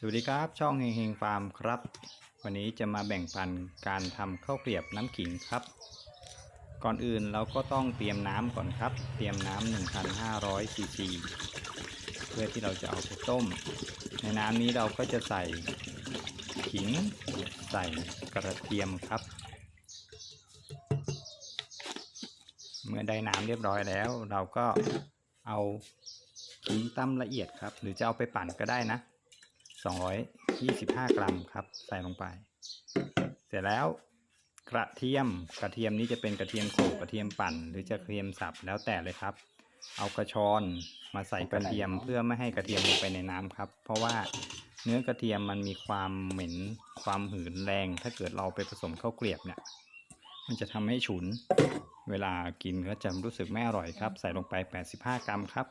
สวัสดีครับช่องเฮงเฮงฟาร์มครับ วันนี้จะมาแบ่งปันการทำข้าวเกลียบน้ำขิงครับ ก่อนอื่นเราก็ต้องเตรียมน้ำก่อนครับ เตรียมน้ำ1,500ซีซีเพื่อที่เราจะเอาไปต้ม ในน้ำนี้เราก็จะใส่ขิงใส่กระเทียมครับ เมื่อได้น้ำเรียบร้อยแล้ว เราก็เอาขิงตั้มละเอียดครับ หรือจะเอาไปปั่นก็ได้นะ 225 กรัมครับ ใส่ลงไป เสร็จแล้วกระเทียมกระเทียมนี้จะเป็นกระเทียมโขลกกระเทียมปั่น หรือจะกระเทียมสับแล้วแต่เลยครับ เอากระชอนมาใส่กระเทียมเพื่อไม่ให้กระเทียมลงไปในน้ำครับ เพราะว่าเนื้อกระเทียมมันมีความเหม็นความหืนแรง ถ้าเกิดเราไปผสมข้าวเกลียบเนี่ย มันจะทำให้ฉุน เวลากินก็จะรู้สึกไม่อร่อยครับ ใส่ลงไป 85 กรัมครับ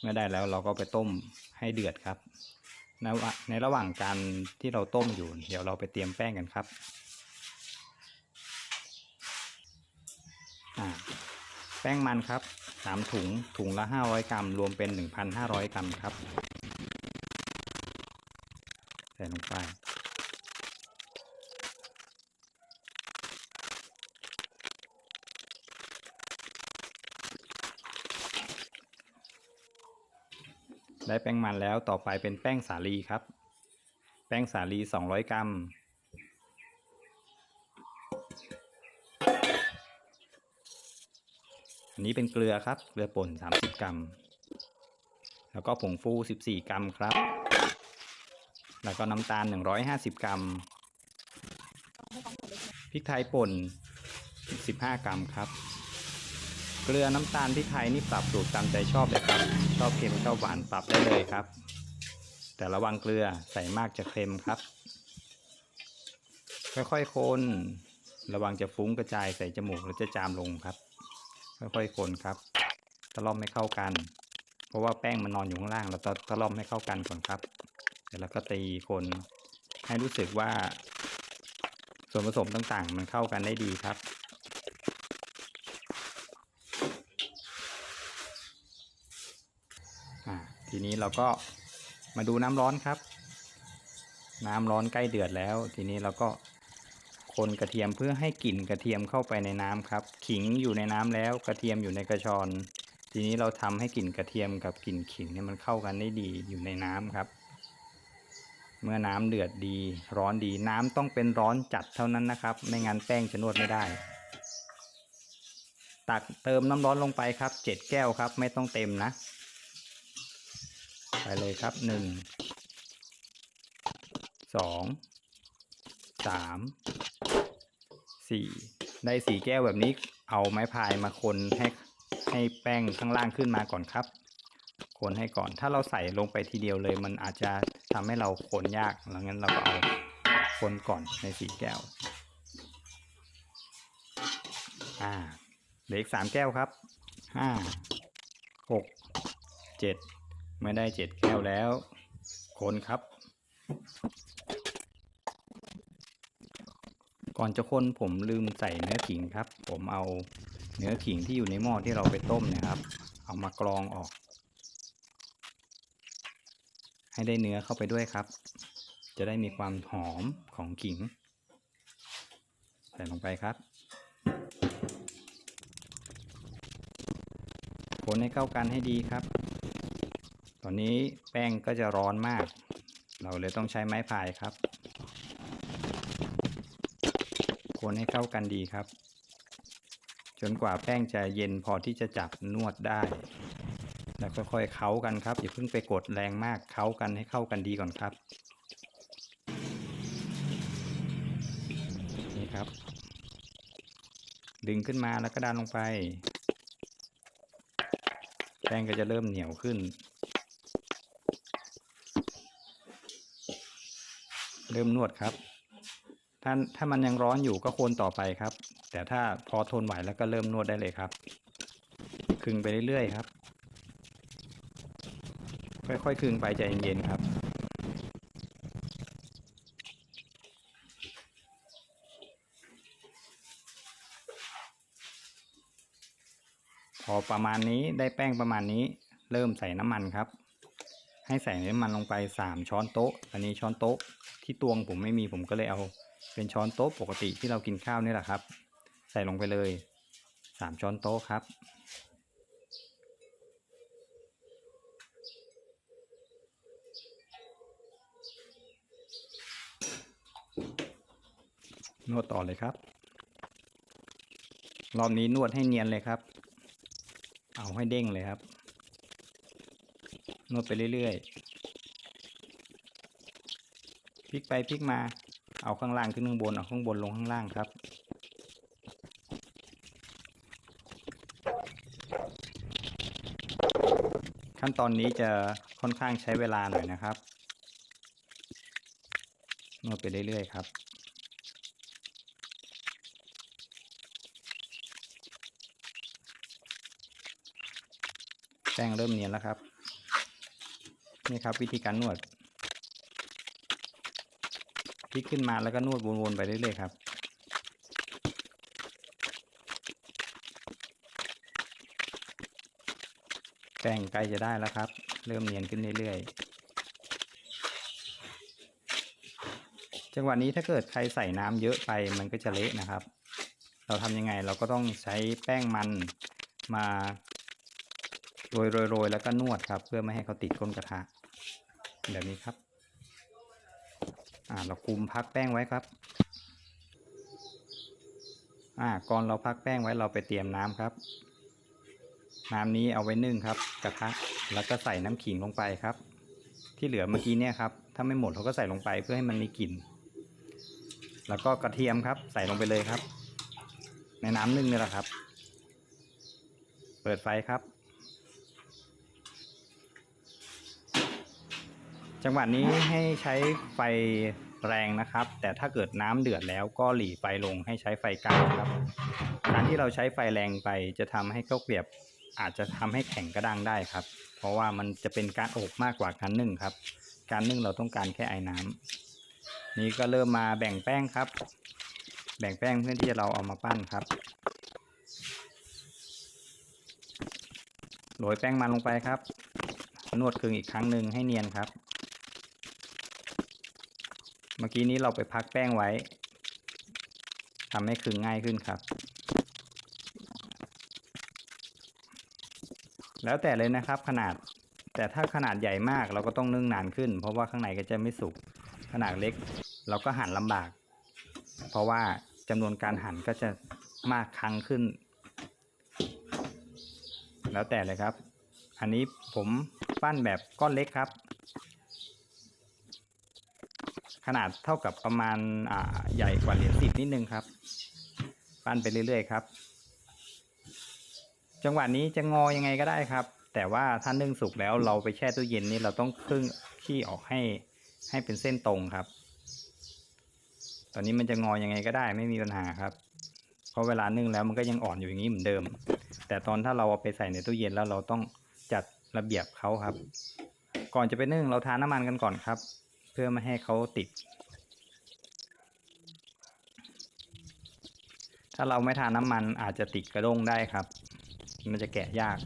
เมื่อได้แล้วเราก็ไปต้มให้เดือดครับ ในระในระหว่างการที่เราต้มอยู่ เดี๋ยวเราไปเตรียมแป้งกันครับแป้งมันครับสามถุงถุงละ 500 กรัม รวมเป็น 1,500 กรัมครับ ใส่ลงไป ได้แป้งมันแล้วต่อไปเป็นแป้งสาลีครับ แป้งสาลี 200 กรัม อันนี้เป็นเกลือครับ เกลือป่น 30 กรัม แล้วก็ผงฟู 14 กรัมครับ แล้วก็น้ำตาล 150 กรัม พริกไทยป่น 15 กรัมครับ เกลือน้ำตาลพริกไทยนี่ปรับสูตรตามใจชอบเลยครับ ชอบเค็มชอบหวานปรับได้เลยครับ แต่ระวังเกลือใส่มากจะเค็มครับ ค่อยๆคนระวังจะฟุ้งกระจายใส่จมูกหรือจะจามลงครับ ค่อยๆคนครับตะล่อมไม่เข้ากัน เพราะว่าแป้งมันนอนอยู่ข้างล่างเราต้องตะล่อมให้เข้ากันก่อนครับเสร็จแล้วก็ตีคนให้รู้สึกว่า ส่วนผสมต่างๆ มันเข้ากันได้ดีครับ อ่า ทีนี้เราก็มาดูน้ำร้อนครับ น้ำร้อนใกล้เดือดแล้ว ทีนี้เราก็คนกระเทียมเพื่อให้กลิ่นกระเทียมเข้าไปในน้ำครับ ขิงอยู่ในน้ำแล้วกระเทียมอยู่ในกระชอน ทีนี้เราทำให้กลิ่นกระเทียมกับกลิ่นขิงเนี่ยมันเข้ากันได้ดีอยู่ในน้ำครับ เมื่อน้ำเดือดดี ร้อนดีน้ำต้องเป็นร้อนจัดเท่านั้นนะครับ ไม่งั้นแป้งจะนวดไม่ได้ ตักเติมน้ำร้อนลงไปครับเจ็ดแก้วครับ ไม่ต้องเต็มนะ ไปเลยครับหนึ่งสองสามสี่ได้สี่แก้วแบบนี้เอาไม้พายมาคนให้ให้แป้งข้างล่างขึ้นมาก่อนครับ คนให้ก่อนถ้าเราใส่ลงไปทีเดียวเลย มันอาจจะทำให้เราคนยากแล้วงั้นเราก็เอาคนก่อนในสี่แก้ว อ่าเหลืออีกสามแก้วครับห้าหกเจ็ด เมื่อได้เจ็ดแก้วแล้ว คนครับ ก่อนจะคนผมลืมใส่เนื้อขิงครับ ผมเอาเนื้อขิงที่อยู่ในหม้อที่เราไปต้มนะครับ เอามากรองออก ให้ได้เนื้อเข้าไปด้วยครับ จะได้มีความหอมของขิง ใส่ลงไปครับคนให้เข้ากันให้ดีครับ อนนี้แป้งก็จะร้อนมาก เราเลยต้องใช้ไม้พายครับ คนให้เข้ากันดีครับ จนกว่าแป้งจะเย็นพอที่จะจับนวดได้ แล้วค่อยๆเค้ากันครับอย่าเพิ่งไปกดแรงมากเค้ากันให้เข้ากันดีก่อนครับ นี่ครับ ดึงขึ้นมาแล้วก็ดันลงไป แป้งก็จะเริ่มเหนียวขึ้น ริ่มนวดครับ ถ้าถ้ามันยังร้อนอยู่ก็คนต่อไปครับ แต่ถ้าพอทนไหวแล้วก็เริ่มนวดได้เลยครับคึงไปเรื่อยๆครับ ค่อยๆคึงไปใจเย็นๆครับพอประมาณนี้ได้แป้งประมาณนี้ เริ่มใส่น้ำมันครับ ให้ใส่น้ำมันลงไปสามช้อนโต๊ะ อันนี้ช้อนโต๊ะที่ตวงผมไม่มีผมก็เลยเอา เป็นช้อนโต๊ะปกติที่เรากินข้าวนี่แหละครับ ใส่ลงไปเลยสามช้อนโต๊ะครับ นวดต่อเลยครับ รอบนี้นวดให้เนียนเลยครับ เอาให้เด้งเลยครับ นวดไปเรื่อยๆพลิกไปพลิกมา เอาข้างล่างขึ้นข้างบนเอาข้างบนลงข้างล่างครับ ขั้นตอนนี้จะค่อนข้างใช้เวลาหน่อยนะครับนวดไปเรื่อยๆครับแป้งเริ่มเนียนแล้วครับ นี่ครับ วิธีการนวดพลิกขึ้นมาแล้วก็นวดวนๆไปเรื่อยๆครับแป้งใกล้จะได้แล้วครับ เริ่มเนียนขึ้นเรื่อยๆจังหวะนี้ถ้าเกิดใครใส่น้ำเยอะไปมันก็จะเละนะครับ เราทำยังไงเราก็ต้องใช้แป้งมันมาโรยโรยโรยแล้วก็นวดครับ เพื่อไม่ให้เขาติดก้นกระทะ แบบนี้ครับ อ่าเราคุมพักแป้งไว้ครับ อ่าก่อนเราพักแป้งไว้เราไปเตรียมน้ำครับ น้ำนี้เอาไว้นึ่งครับ กระทะแล้วก็ใส่น้ำขิงลงไปครับ ที่เหลือเมื่อกี้เนี่ยครับ ถ้าไม่หมดเราก็ใส่ลงไปเพื่อให้มันมีกลิ่น แล้วก็กระเทียมครับ ใส่ลงไปเลยครับ ในน้ำนึ่งนี่แหละครับ เปิดไฟครับ จังหวะนี้ให้ใช้ไฟแรงนะครับ แต่ถ้าเกิดน้ำเดือดแล้วก็หลีไฟลงให้ใช้ไฟกลางครับ การที่เราใช้ไฟแรงไปจะทำให้ข้าวเกรียบอาจจะทำให้แข็งกระด้างได้ครับ เพราะว่ามันจะเป็นการอบมากกว่าการนึ่งครับ การนึ่งเราต้องการแค่ไอ้น้ำนี่ก็เริ่มมาแบ่งแป้งครับ แบ่งแป้งเพื่อที่เราเอามาปั้นครับโรยแป้งมันลงไปครับนวดคลึงอีกครั้งหนึ่งให้เนียนครับ เมื่อกี้นี้เราไปพักแป้งไว้ทำให้คลึงง่ายขึ้นครับ แล้วแต่เลยนะครับขนาด แต่ถ้าขนาดใหญ่มากเราก็ต้องนึ่งนานขึ้น เพราะว่าข้างในก็จะไม่สุก ขนาดเล็ก เราก็หั่นลำบาก เพราะว่าจำนวนการหั่นก็จะมากครั้งขึ้น แล้วแต่เลยครับ อันนี้ผมปั้นแบบก้อนเล็กครับ ขนาดเท่ากับประมาณอ่าใหญ่กว่าเหรียญสิบนิดนึงครับ ปั้นไปเรื่อยๆครับ จังหวะนี้จะงอยังไงก็ได้ครับ แต่ว่าถ้านึ่งสุกแล้วเราไปแช่ตู้เย็นนี่เราต้องครึ่งขี้ออกให้ให้เป็นเส้นตรงครับ ตอนนี้มันจะงอยังไงก็ได้ไม่มีปัญหาครับ เพราะเวลานึ่งแล้วมันก็ยังอ่อนอยู่อย่างนี้เหมือนเดิม แต่ตอนถ้าเราเอาไปใส่ในตู้เย็นแล้วเราต้องจัดระเบียบเขาครับ ก่อนจะไปนึ่งเราทาน้ำมันกันก่อนครับ พื่อไม่ให้เขาติด ถ้าเราไม่ทาน้ำมันอาจจะติดกระด้งได้ครับ มันจะแกะยาก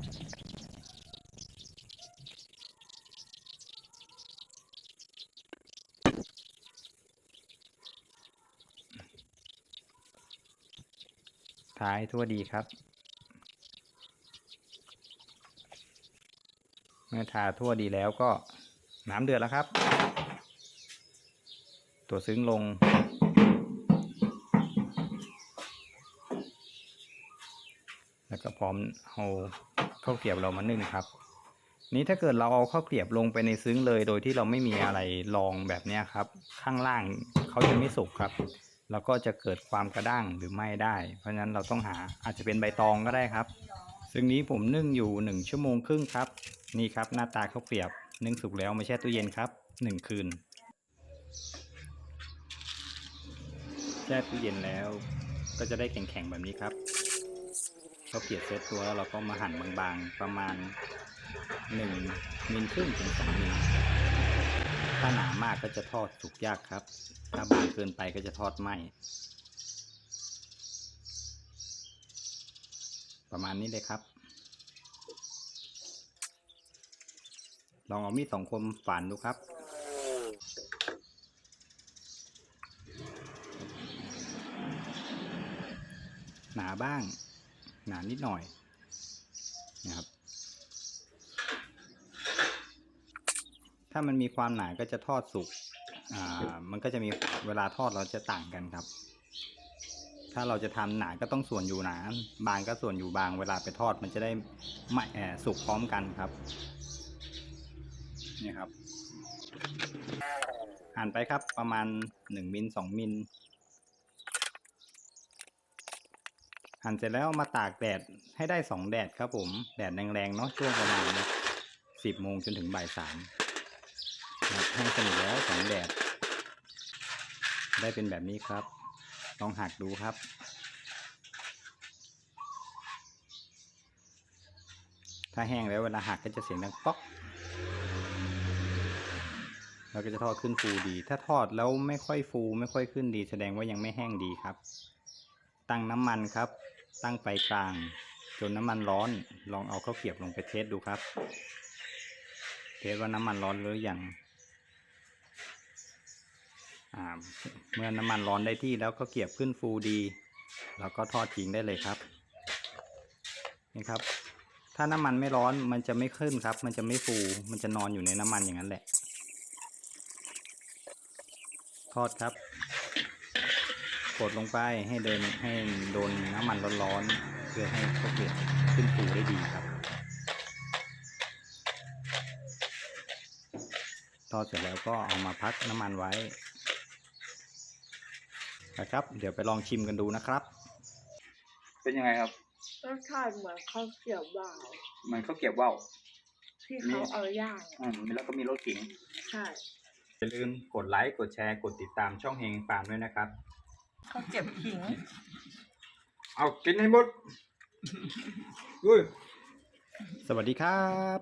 ทาให้ทั่วดีครับเมื่อทาทั่วดีแล้วก็น้ำเดือดแล้วครับ ตัวซึ้งลง แล้วก็พร้อมเอาข้าวเกรียบเรามานึ่งครับ นี้ถ้าเกิดเราเอาข้าวเกรียบลงไปในซึ้งเลย โดยที่เราไม่มีอะไรรองแบบนี้ครับ ข้างล่างเขาจะไม่สุกครับแล้วก็จะเกิดความกระด้างหรือไม่ได้ เพราะฉะนั้นเราต้องหาอาจจะเป็นใบตองก็ได้ครับ ซึ่งนี้ผมนึ่งอยู่หนึ่งชั่วโมงครึ่งครับ นี่ครับหน้าตาข้าวเกรียบ นึ่งสุกแล้วไม่แช่ตู้เย็นครับหนึ่งคืน แช่ตู้เย็นแล้ว ก็จะได้แข็งๆแบบนี้ครับข้าเกรียเซตตัวแล้วเราก็มาหั่นบางๆประมาณหนึ่งมิลครึ่งถึงสองมิลถ้าหนามากก็จะทอดสุกยากครับ ถ้าบางเกินไปก็จะทอดไหมประมาณนี้เลยครับ ลองเอามีดสองคมฝานดูครับ หนา บ้าง หนานิดหน่อยนะครับ ถ้ามันมีความหนาก็จะทอดสุกอ่ามันก็จะมีเวลาทอดเราจะต่างกันครับ ถ้าเราจะทำหนาก็ต้องส่วนอยู่หนา บางก็ส่วนอยู่บาง เวลาไปทอดมันจะได้ไม่แอบสุกพร้อมกันครับนี่ครับ หั่นไปครับประมาณหนึ่งมิลสองมิล หั่นเสร็จแล้วมาตากแดดให้ได้สองแดดครับผม แดดแรงๆเนาะช่วงประมาณสิบโมงจนถึงบ่ายสามแห้งสนิทแล้วสองแดด ได้เป็นแบบนี้ครับ ลองหักดูครับ ถ้าแห้งแล้วเวลาหักก็จะเสียงดังป๊อกแล้วก็จะทอดขึ้นฟูดี ถ้าทอดแล้วไม่ค่อยฟูไม่ค่อยขึ้นดี แสดงว่ายังไม่แห้งดีครับ ตั้งน้ำมันครับ ตั้งไฟกลาง จนน้ำมันร้อน ลองเอาข้าวเกียบลงไปเทสดูครับ เทสว่าน้ำมันร้อนหรือยังเมื่อน้ำมันร้อนได้ที่แล้วก็เกียบขึ้นฟูดี แล้วก็ทอดทิ้งได้เลยครับ นี่ครับ ถ้าน้ำมันไม่ร้อนมันจะไม่ขึ้นครับ มันจะไม่ฟู มันจะนอนอยู่ในน้ำมันอย่างนั้นแหละ ทอดครับ กดลงไปให้เดินให้โดนน้ำมันร้อนๆเพื่อให้ข้าวเกรียบขึ้นฟูได้ดีครับ ทอดเสร็จแล้วก็เอามาพักน้ำมันไว้นะครับ เดี๋ยวไปลองชิมกันดูนะครับ เป็นยังไงครับรสชาติเหมือนข้าวเกรี๊ยวว่าวมันข้าวเกรียบว่าวที่เขาเอาย่างอืมแล้วก็มีรสขิงใช่อย่าลืมกดไลค์ กดแชร์ กดติดตามช่องเฮงฟาร์มด้วยนะครับ ข้าวเกรี๊ยวขิง เอากินให้หมดอุ้ย สวัสดีครับ